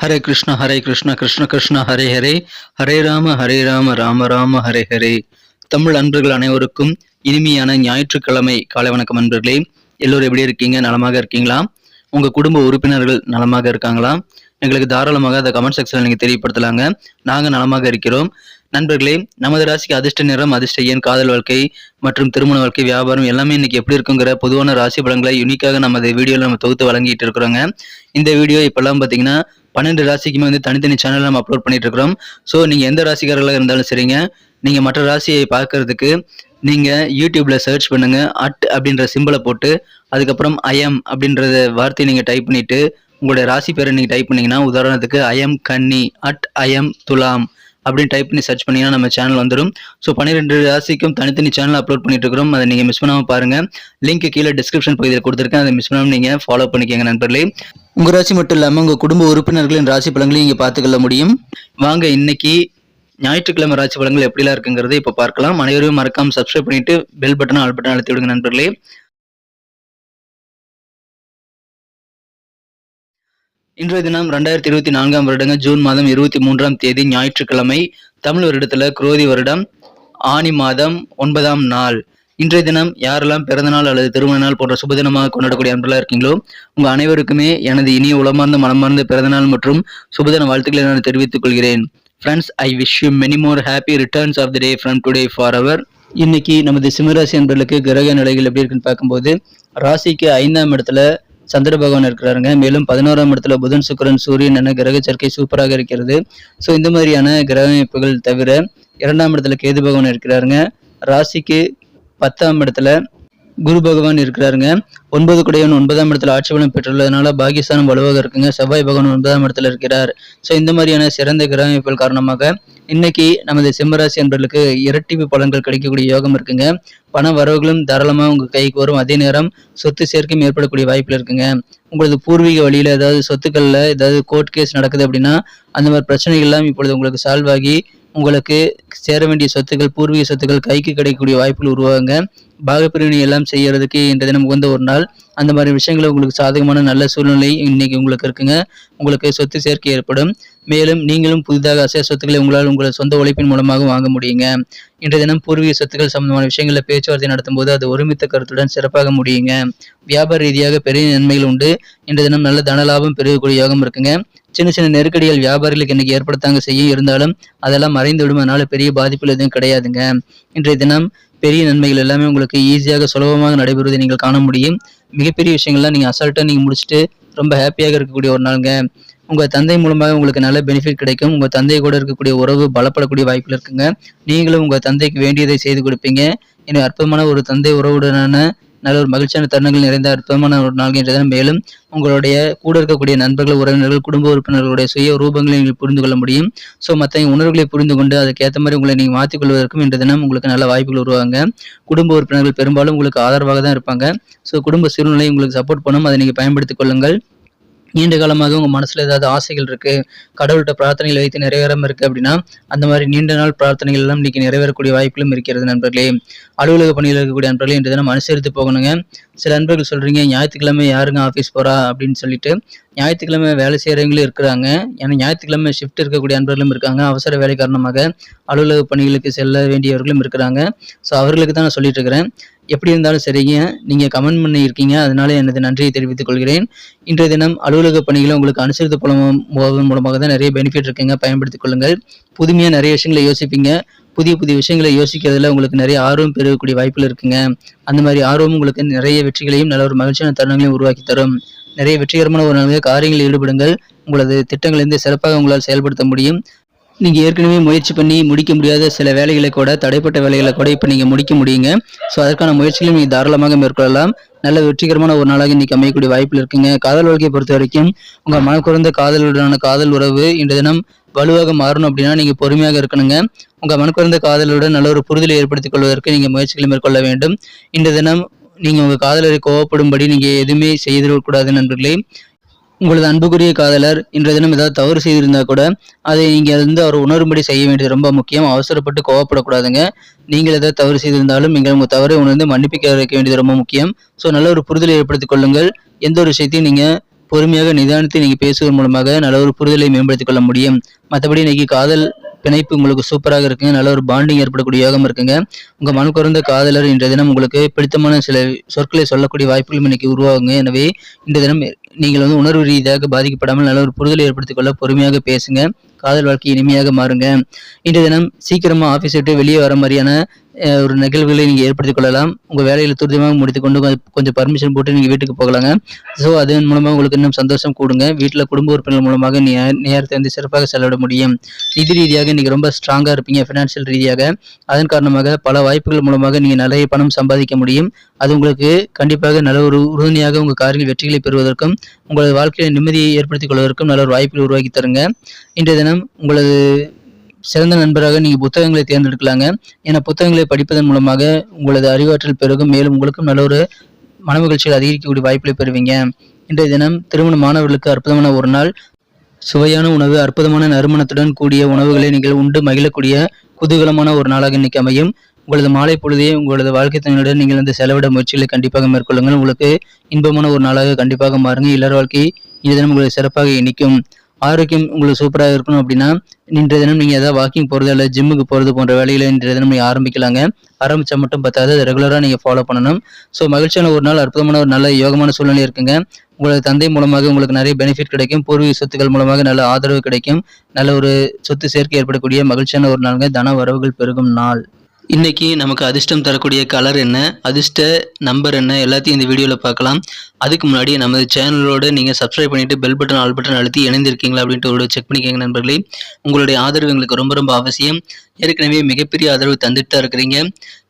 ஹரே கிருஷ்ண ஹரே கிருஷ்ண கிருஷ்ண கிருஷ்ண ஹரே ஹரே. ஹரே ராம ஹரே ராம ராம ராம ஹரே ஹரே. தமிழ் அன்பர்கள் அனைவருக்கும் இனிமையான ஞாயிற்றுக்கிழமை காலை வணக்கம் அன்பர்களே. எல்லோரும் எப்படி இருக்கீங்க? நலமாக இருக்கீங்களா? உங்க குடும்ப உறுப்பினர்கள் நலமாக இருக்காங்களா? எங்களுக்கு தாராளமாக அதை கமெண்ட் செக்ஷனில் நீங்கள் தெரியப்படுத்தலாங்க. நாங்கள் நலமாக இருக்கிறோம். நண்பர்களே நமது ராசிக்கு அதிர்ஷ்ட நிறம் அதிர்ஷ்ட எண் காதல் வாழ்க்கை மற்றும் திருமண வாழ்க்கை வியாபாரம் எல்லாமே இன்னைக்கு எப்படி இருக்குங்கிற பொதுவான ராசி பலன்களை யூனிக்காக நமது வீடியோவில் நம்ம தொகுத்து வழங்கிட்டு இருக்கிறோங்க. இந்த வீடியோ இப்பெல்லாம் பார்த்தீங்கன்னா பன்னெண்டு ராசிக்குமே வந்து தனித்தனி சேனல் நம்ம அப்லோட் பண்ணிட்டு இருக்கிறோம். ஸோ நீங்கள் எந்த ராசிக்காரர்களாக இருந்தாலும் சரிங்க. நீங்கள் மற்ற ராசியை பார்க்கறதுக்கு நீங்கள் யூடியூப்பில் சர்ச் பண்ணுங்க. அட் அப்படின்ற சிம்பிளை போட்டு அதுக்கப்புறம் ஐஎம் அப்படின்றத வார்த்தையை நீங்கள் டைப் பண்ணிவிட்டு உங்களுடைய ராசி பேரை நீங்கள் டைப் பண்ணிங்கன்னா உதாரணத்துக்கு ஐஎம் கன்னி அட் ஐஎம் துலாம். அப்படின்னு டைப் பண்ணி சர்ச் பண்ணீங்கன்னா நம்ம சேனல் வந்துடும் ஸோ பன்னிரெண்டு ராசிக்கும் தனித்தனி சேனல் அப்லோட் பண்ணிட்டு இருக்கிறோம் அதை நீங்கள் மிஸ் பண்ணாமல் பாருங்க. லிங்க் கீழே டிஸ்கிரிப்ஷன் பகுதியில் கொடுத்துருக்கேன். அதை மிஸ் பண்ணாமல் நீங்கள் ஃபாலோ பண்ணிக்கோங்க நண்பர்களே. உங்கள் ராசி மட்டும் இல்லாமல் உங்கள் குடும்ப உறுப்பினர்களின் ராசி பலன்களையும் இங்கே பார்த்துக்கொள்ள முடியும். வாங்க இன்னைக்கு ஞாயிற்றுக்கிழமை ராசி பலன்கள் எப்படிலாம் இருக்குங்கிறதை இப்போ பார்க்கலாம். அனைவரும் மறக்காமல் சப்ஸ்கிரைப் பண்ணிட்டு பெல் பட்டன் ஆல் பட்டன் அழுத்தி விடுங்க நண்பர்களே. இன்றைய தினம் ரெண்டாயிரத்தி இருபத்தி நான்காம் வருடங்க ஜூன் மாதம் இருபத்தி மூன்றாம் தேதி ஞாயிற்றுக்கிழமை தமிழ் வருடத்துல குரோதி வருடம் ஆனி மாதம் ஒன்பதாம் நாள். இன்றைய தினம் யாரெல்லாம் பிறந்தநாள் அல்லது திருமண நாள் போன்ற சுபதினமாக கொண்டாடக்கூடிய அன்பெல்லாம் இருக்கீங்களோ உங்க அனைவருக்குமே எனது இனிய உளமார்ந்த மனமார்ந்த பிறந்தநாள் மற்றும் சுபதின வாழ்த்துக்களை நான் தெரிவித்துக் கொள்கிறேன். Friends I wish you many more happy returns of the day from today for our இன்னைக்கு நமது சிம்மராசி அன்பர்களுக்கு கிரக நிலைகள் எப்படி இருக்குன்னு பார்க்கும்போது ராசிக்கு ஐந்தாம் இடத்துல சந்திர பகவான் இருக்கிறாருங்க. மேலும் பதினோராம் இடத்துல புதன் சுக்கிரன் சூரியன் என கிரக சேர்க்கை சூப்பராக இருக்கிறது. ஸோ இந்த மாதிரியான கிரக அமைப்புகள் தவிர இரண்டாம் இடத்துல கேது பகவான் இருக்கிறாருங்க. ராசிக்கு பத்தாம் இடத்துல குரு பகவான் இருக்கிறாருங்க. ஒன்பது குடையவன் ஒன்பதாம் இடத்துல ஆட்சி பலம் பெற்றுள்ளதுனால பாகிஸ்தானும் வலுவாக இருக்குங்க. செவ்வாய் பகவான் ஒன்பதாம் இடத்துல இருக்கிறார். ஸோ இந்த மாதிரியான சிறந்த கிரகமைப்புகள் காரணமாக இன்னைக்கு நமது சிம்மராசி என்பர்களுக்கு இரட்டிப்பு பலன்கள் கிடைக்கக்கூடிய யோகம் இருக்குங்க. பண வரவுகளும் தாராளமாக உங்கள் கைக்கு வரும். அதே நேரம் சொத்து சேர்க்கையும் ஏற்படக்கூடிய வாய்ப்பில் இருக்குங்க. உங்களது பூர்வீக வழியில் ஏதாவது சொத்துக்களில் ஏதாவது கோர்ட் கேஸ் நடக்குது அப்படின்னா அந்த மாதிரி பிரச்சனைகள்லாம் இப்பொழுது உங்களுக்கு சால்வ் ஆகி உங்களுக்கு சேர வேண்டிய சொத்துக்கள் பூர்வீக சொத்துக்கள் கைக்கு கிடைக்கக்கூடிய வாய்ப்புகள் உருவாகுங்க. பாகப்பிரிவினை எல்லாம் செய்யறதுக்கு இன்றைய தினம் உகந்த ஒரு நாள். அந்த மாதிரி விஷயங்கள் உங்களுக்கு சாதகமான நல்ல சூழ்நிலை இன்னைக்கு உங்களுக்கு இருக்குங்க. உங்களுக்கு சொத்து சேர்க்கை ஏற்படும். மேலும் நீங்களும் புதிதாக அசைய சொத்துக்களை உங்களால் உங்கள் சொந்த உழைப்பின் மூலமாக வாங்க முடியுங்க. இன்றைய தினம் பூர்வீக சொத்துக்கள் சம்பந்தமான விஷயங்களில் பேச்சுவார்த்தை நடத்தும் போது அது ஒருமித்த கருத்துடன் சிறப்பாக முடியுங்க. வியாபார ரீதியாக பெரிய நன்மைகள் உண்டு. இன்றைய தினம் நல்ல தனலாபம் பெருகக்கூடிய யோகம் இருக்குங்க. சின்ன சின்ன நெருக்கடிகள் வியாபாரிகளுக்கு இன்னைக்கு ஏற்படுத்தாங்க செய்யும். இருந்தாலும் அதெல்லாம் மறைந்து விடும் அதனால பெரிய பாதிப்புகள் எதுவும் கிடையாதுங்க. இன்றைய தினம் பெரிய நன்மைகள் எல்லாமே உங்களுக்கு ஈஸியாக சுலபமாக நடைபெறுவதை நீங்கள் காண முடியும். மிகப்பெரிய விஷயங்கள்லாம் நீங்கள் அசால்ட்டாக நீங்கள் முடிச்சுட்டு ரொம்ப ஹாப்பியாக இருக்கக்கூடிய ஒரு நாளுங்க. உங்கள் தந்தை மூலமாக உங்களுக்கு நல்ல பெனிஃபிட் கிடைக்கும். உங்கள் தந்தை கூட இருக்கக்கூடிய உறவு பலப்படக்கூடிய வாய்ப்புகள் இருக்குங்க. நீங்களும் உங்கள் தந்தைக்கு வேண்டியதை செய்து கொடுப்பீங்க. இன்னும் அற்புதமான ஒரு தந்தை உறவுடனான நல்ல ஒரு மகிழ்ச்சியான தருணங்கள் நிறைந்த அற்புதமான ஒரு நாள் மேலும் உங்களுடைய கூட இருக்கக்கூடிய நண்பர்கள் உறவினர்கள் குடும்ப உறுப்பினர்களுடைய சுய ரூபங்களை நீங்கள் புரிந்து கொள்ள முடியும். ஸோ மற்ற உணர்வுகளை புரிந்து கொண்டு அதுக்கேற்ற மாதிரி உங்களை நீங்கள் மாற்றிக்கொள்வதற்கும் இன்று தினம் உங்களுக்கு நல்ல வாய்ப்புகள் உருவாங்க குடும்ப உறுப்பினர்கள் பெரும்பாலும் உங்களுக்கு ஆதரவாக தான் இருப்பாங்க. ஸோ குடும்ப சூழ்நிலை உங்களுக்கு சப்போர்ட் பண்ணும். அதை நீங்கள் பயன்படுத்திக் கொள்ளுங்கள். நீண்ட காலமாக உங்கள் மனசில் ஏதாவது ஆசைகள் இருக்குது கடவுள்கிட்ட பிரார்த்தனைகள் வைத்து நிறைவேறாம இருக்குது அப்படின்னா அந்த மாதிரி நீண்ட நாள் பிரார்த்தனைகள் எல்லாம் இன்னைக்கு நிறைவேறக்கூடிய வாய்ப்புகளும் இருக்கிறது நண்பர்களே. அலுவலக பணியில் இருக்கக்கூடிய நண்பர்களே இன்று தினம் அனுசரித்து போகணுங்க. சில நண்பர்கள் சொல்கிறீங்க ஞாயிற்றுக்கிழமை யாருங்க ஆஃபீஸ் போகிறா அப்படின்னு சொல்லிட்டு ஞாயிற்றுக்கிழமை வேலை செய்கிறவங்களும் இருக்கிறாங்க. ஏன்னா ஞாயிற்றுக்கிழமை ஷிஃப்ட் இருக்கக்கூடிய நண்பர்களும் இருக்காங்க. அவசர வேலை காரணமாக அலுவலக பணிகளுக்கு செல்ல வேண்டியவர்களும் இருக்கிறாங்க. ஸோ அவர்களுக்கு தான் நான் சொல்லிட்டு இருக்கிறேன். எப்படி இருந்தாலும் சரிங்க. நீங்கள் கமெண்ட் பண்ணியிருக்கீங்க. அதனால எனது நன்றியை தெரிவித்துக் கொள்கிறேன். இன்றைய தினம் அலுவலக பணிகளை உங்களுக்கு அனுசரித்து போலம் போவதன் மூலமாக தான் நிறைய பெனிஃபிட் இருக்குங்க. பயன்படுத்திக் கொள்ளுங்கள். புதுமையாக நிறைய விஷயங்களை யோசிப்பீங்க. புதிய புதிய விஷயங்களை யோசிக்கிறதுல உங்களுக்கு நிறைய ஆர்வம் பெறக்கூடிய வாய்ப்புகள் இருக்குங்க. அந்த மாதிரி ஆர்வம் உங்களுக்கு நிறைய வெற்றிகளையும் நல்ல ஒரு மகிழ்ச்சியான தருணங்களையும் உருவாக்கி தரும். நிறைய வெற்றிகரமான ஒரு நல்ல காரியங்களில் ஈடுபடுங்கள். உங்களது திட்டங்களிலிருந்து சிறப்பாக உங்களால் செயல்படுத்த முடியும். நீங்கள் ஏற்கனவே முயற்சி பண்ணி முடிக்க முடியாத சில வேலைகளை கூட தடைப்பட்ட வேலைகளை கூட இப்போ நீங்கள் முடிக்க முடியுங்க. ஸோ அதற்கான முயற்சிகளையும் நீங்கள் தாராளமாக மேற்கொள்ளலாம். நல்ல வெற்றிகரமான ஒரு நாளாக இன்னைக்கு அமையக்கூடிய வாய்ப்பில் இருக்குங்க. காதல் வாழ்க்கையை பொறுத்த வரைக்கும் உங்கள் மனக்குறந்த காதலுடனான காதல் உறவு இன்று தினம் வலுவாக மாறணும் அப்படின்னா நீங்கள் பொறுமையாக இருக்கணுங்க. உங்கள் மனக்குறந்த காதலுடன் நல்ல ஒரு புரிதலை ஏற்படுத்திக் கொள்வதற்கு நீங்கள் முயற்சிகளை மேற்கொள்ள வேண்டும். இன்று தினம் நீங்கள் உங்கள் காதலரை கோவப்படும்படி நீங்கள் எதுவுமே செய்திடக்கூடாது நண்பர்களே. உங்களது அன்புக்குரிய காதலர் இன்றைய தினம் ஏதாவது தவறு செய்திருந்தா கூட அதை நீங்கள் வந்து அவர் உணரும்படி செய்ய வேண்டியது ரொம்ப முக்கியம். அவசரப்பட்டு கோவப்படக்கூடாதுங்க. நீங்கள் ஏதாவது தவறு செய்திருந்தாலும் நீங்கள் உங்கள் தவறை உணர்ந்து மன்னிப்பிக்க வைக்க வேண்டியது ரொம்ப முக்கியம். ஸோ நல்ல ஒரு புரிதலை ஏற்படுத்திக் கொள்ளுங்கள். எந்த ஒரு விஷயத்தையும் நீங்கள் பொறுமையாக நிதானித்து நீங்கள் பேசுவதன் மூலமாக நல்ல ஒரு புரிதலை மேம்படுத்திக் கொள்ள முடியும். மற்றபடி இன்னைக்கு காதல் பிணைப்பு உங்களுக்கு சூப்பராக இருக்குங்க. நல்ல ஒரு பாண்டிங் ஏற்படக்கூடிய யோகம் இருக்குங்க. உங்க மனு குறைந்த காதலர் இன்றைய தினம் உங்களுக்கு பிடித்தமான சில சொற்களை சொல்லக்கூடிய வாய்ப்புகளும் இன்னைக்கு உருவாகுங்க. எனவே இந்த தினம் நீங்கள் வந்து உணர்வு ரீதியாக பாதிக்கப்படாமல் நல்ல ஒரு புரிதலை ஏற்படுத்திக் கொள்ள பொறுமையாக பேசுங்க. காதல் வாழ்க்கை இனிமையாக மாறுங்க. இன்றைய தினம் சீக்கிரமா ஆஃபீஸ் விட்டு வெளியே வர மாதிரியான ஒரு நிகழ்வுகளை நீங்கள் ஏற்படுத்திக் கொள்ளலாம். உங்கள் வேலையில் துரிதமாக முடித்துக்கொண்டு கொஞ்சம் கொஞ்சம் பர்மிஷன் போட்டு நீங்கள் வீட்டுக்கு போகலாங்க. ஸோ அதன் மூலமாக உங்களுக்கு இன்னும் சந்தோஷம் கூடுங்க. வீட்டில் குடும்ப உறுப்பினர் மூலமாக நேரத்தை வந்து சிறப்பாக செலவிட முடியும். நிதி ரீதியாக நீங்க ரொம்ப ஸ்ட்ராங்காக இருப்பீங்க ஃபினான்ஷியல் ரீதியாக. அதன் காரணமாக பல வாய்ப்புகள் மூலமாக நீங்கள் நிறைய பணம் சம்பாதிக்க முடியும். அது உங்களுக்கு கண்டிப்பாக நல்ல ஒரு உறுதுணையாக உங்கள் காரியங்கள் வெற்றிகளை பெறுவதற்கும் உங்களது வாழ்க்கையில் நிம்மதியை ஏற்படுத்திக் கொள்வதற்கும் நல்ல ஒரு வாய்ப்புகள் உருவாக்கி தருங்க. இன்றைய தினம் உங்களது சிறந்த நண்பராக நீங்கள் புத்தகங்களை தேர்ந்தெடுக்கலாங்க. ஏன்னா புத்தகங்களை படிப்பதன் மூலமாக உங்களது அறிவாற்றல் பெருகும். மேலும் உங்களுக்கும் நல்ல ஒரு மனமகிழ்ச்சியில் அதிகரிக்கக்கூடிய வாய்ப்புகளை பெறுவீங்க. இன்றைய தினம் திருமண மாணவர்களுக்கு அற்புதமான ஒரு நாள். சுவையான உணவு அற்புதமான நறுமணத்துடன் கூடிய உணவுகளை நீங்கள் உண்டு மகிழக்கூடிய குதூகலமான ஒரு நாளாக இன்னைக்கு அமையும். உங்களது மாலை பொழுதே உங்களது வாழ்க்கை துணையுடன் நீங்கள் வந்து செலவிட முயற்சிகளை கண்டிப்பாக மேற்கொள்ளுங்கள். உங்களுக்கு இன்பமான ஒரு நாளாக கண்டிப்பாக மாறுங்க. இளர் வாழ்க்கை இந்த தினம் உங்களுக்கு சிறப்பாக இணைக்கும் ஆரோக்கியம் உங்களுக்கு சூப்பராக இருக்கணும் அப்படின்னா இன்றைய தினம் நீங்கள் ஏதாவது வாக்கிங் போகிறது இல்லை ஜிம்முக்கு போகிறது போன்ற வேலைகளை இன்றைய தினம் நீங்கள் ஆரம்பிக்கலாங்க. ஆரம்பித்தா மட்டும் பத்தாது அதை ரெகுலராக நீங்கள் ஃபாலோ பண்ணணும். ஸோ மகிழ்ச்சியான ஒரு நாள் அற்புதமான ஒரு நல்ல யோகமான சூழ்நிலை இருக்குங்க. உங்களது தந்தை மூலமாக உங்களுக்கு நிறைய பெனிஃபிட் கிடைக்கும். பூர்வீக சொத்துக்கள் மூலமாக நல்ல ஆதரவு கிடைக்கும். நல்ல ஒரு சொத்து சேர்க்கை ஏற்படக்கூடிய மகிழ்ச்சியான ஒரு நாளுங்க. தன வரவுகள் பெருகும் நாள். இன்னைக்கு நமக்கு அதிர்ஷ்டம் தரக்கூடிய கலர் என்ன? அதிர்ஷ்ட நம்பர் என்ன? எல்லாத்தையும் இந்த வீடியோவில் பார்க்கலாம். அதுக்கு முன்னாடி நமது சேனலோடு நீங்கள் சப்ஸ்கிரைப் பண்ணிட்டு பெல் பட்டன் ஆல் பட்டன் அழுத்தி இணைந்திருக்கீங்களா அப்படின்ட்டு ஒரு செக் பண்ணிக்கோங்க நண்பர்களே. உங்களுடைய ஆதரவு எங்களுக்கு ரொம்ப ரொம்ப அவசியம். ஏற்கனவே மிகப்பெரிய ஆதரவு தந்துட்டு தான் இருக்கிறீங்க.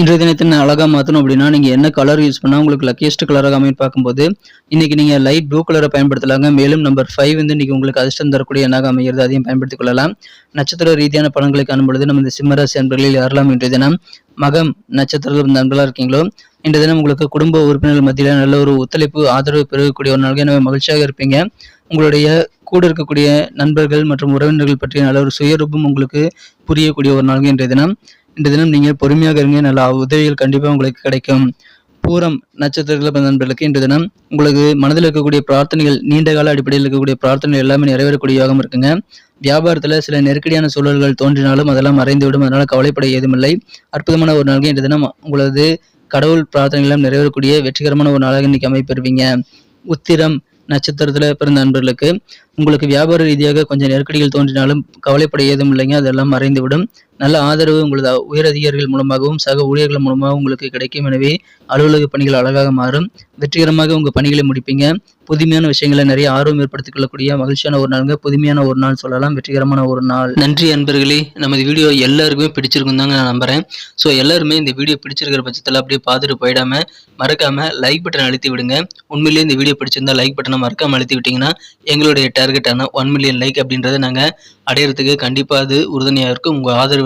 இன்றைய தினத்தின் அழகாக மாற்றணும் அப்படின்னா நீங்கள் என்ன கலர் யூஸ் பண்ணால் உங்களுக்கு லக்கியஸ்ட் கலராக அமைன்னு பார்க்கும்போது இன்றைக்கி நீங்கள் லைட் ப்ளூ கலரை பயன்படுத்தலாங்க. மேலும் நம்பர் ஃபைவ் வந்து இன்னைக்கு உங்களுக்கு அதிர்ஷ்டம் தரக்கூடிய எண்ணாக அமைகிறது. அதையும் பயன்படுத்திக் கொள்ளலாம். நட்சத்திர ரீதியான படங்களை காணும் பொழுது நம்ம இந்த சிம்மராசி அன்பர்களில் யாரெல்லாம் இன்றைய தினம் மகம் நட்சத்திரத்தில் நண்பர்களாக இருக்கீங்களோ இன்றைய தினம் உங்களுக்கு குடும்ப உறுப்பினர்கள் மத்தியில் நல்ல ஒரு ஒத்துழைப்பு ஆதரவு பெறக்கூடிய ஒரு நாளாக எனவே மகிழ்ச்சியாக இருப்பீங்க. உங்களுடைய கூட இருக்கக்கூடிய நண்பர்கள் மற்றும் உறவினர்கள் பற்றிய நல்ல ஒரு சுயரூபம் உங்களுக்கு புரியக்கூடிய ஒரு நாளாக இன்றைய தினம். இன்று தினம் நீங்கள் பொறுமையாக இருங்க. நல்ல உதவிகள் கண்டிப்பாக உங்களுக்கு கிடைக்கும். பூரம் நட்சத்திரத்தில் பிறந்த நண்பர்களுக்கு இன்று தினம் உங்களுக்கு மனதில் இருக்கக்கூடிய பிரார்த்தனைகள் நீண்ட கால அடிப்படையில் இருக்கக்கூடிய பிரார்த்தனைகள் எல்லாமே நிறைவேறக்கூடிய யோகம் இருக்குங்க. வியாபாரத்தில் சில நெருக்கடியான சூழல்கள் தோன்றினாலும் அதெல்லாம் மறைந்துவிடும். அதனால் கவலைப்பட ஏதுமில்லை. அற்புதமான ஒரு நாளுக்கு இன்று தினம் உங்களது கடவுள் பிரார்த்தனைகளும் எல்லாம் நிறைவேறக்கூடிய வெற்றிகரமான ஒரு நாளாக இன்னைக்கு அமைப்பெறுவீங்க. உத்திரம் நட்சத்திரத்தில் பிறந்த நண்பர்களுக்கு உங்களுக்கு வியாபார ரீதியாக கொஞ்சம் நெருக்கடிகள் தோன்றினாலும் கவலைப்பட ஏதும் இல்லைங்க அதெல்லாம் மறைந்துவிடும். நல்ல ஆதரவு உங்களது உயர் அதிகாரிகள் மூலமாகவும் சக ஊழியர்கள் மூலமாகவும் உங்களுக்கு கிடைக்கும். எனவே அலுவலக பணிகள் அழகாக மாறும். வெற்றிகரமாக உங்கள் பணிகளை முடிப்பீங்க. புதுமையான விஷயங்களை நிறைய ஆர்வம் ஏற்படுத்திக் கொள்ளக்கூடிய மகிழ்ச்சியான ஒரு நாளுங்க. புதுமையான ஒரு நாள் சொல்லலாம். வெற்றிகரமான ஒரு நாள். நன்றி அன்பர்களே. நமது வீடியோ எல்லாருக்குமே பிடிச்சிருக்கும் தாங்க நான் நம்புறேன். ஸோ எல்லாருமே இந்த வீடியோ பிடிச்சிருக்கிற பட்சத்தில் அப்படியே பார்த்துட்டு போயிடாம மறக்காம லைக் பட்டன் அழுத்தி விடுங்க. உண்மையிலேயே இந்த வீடியோ பிடிச்சிருந்தா லைக் பட்டனை மறக்காம அழுத்தி விட்டீங்கன்னா எங்களுடைய டார்கெட்டான ஒன் மில்லியன் லைக் அப்படின்றத நாங்கள் அடையிறதுக்கு கண்டிப்பாக அது உறுதுணையாக இருக்கும். உங்கள் ஆதரவு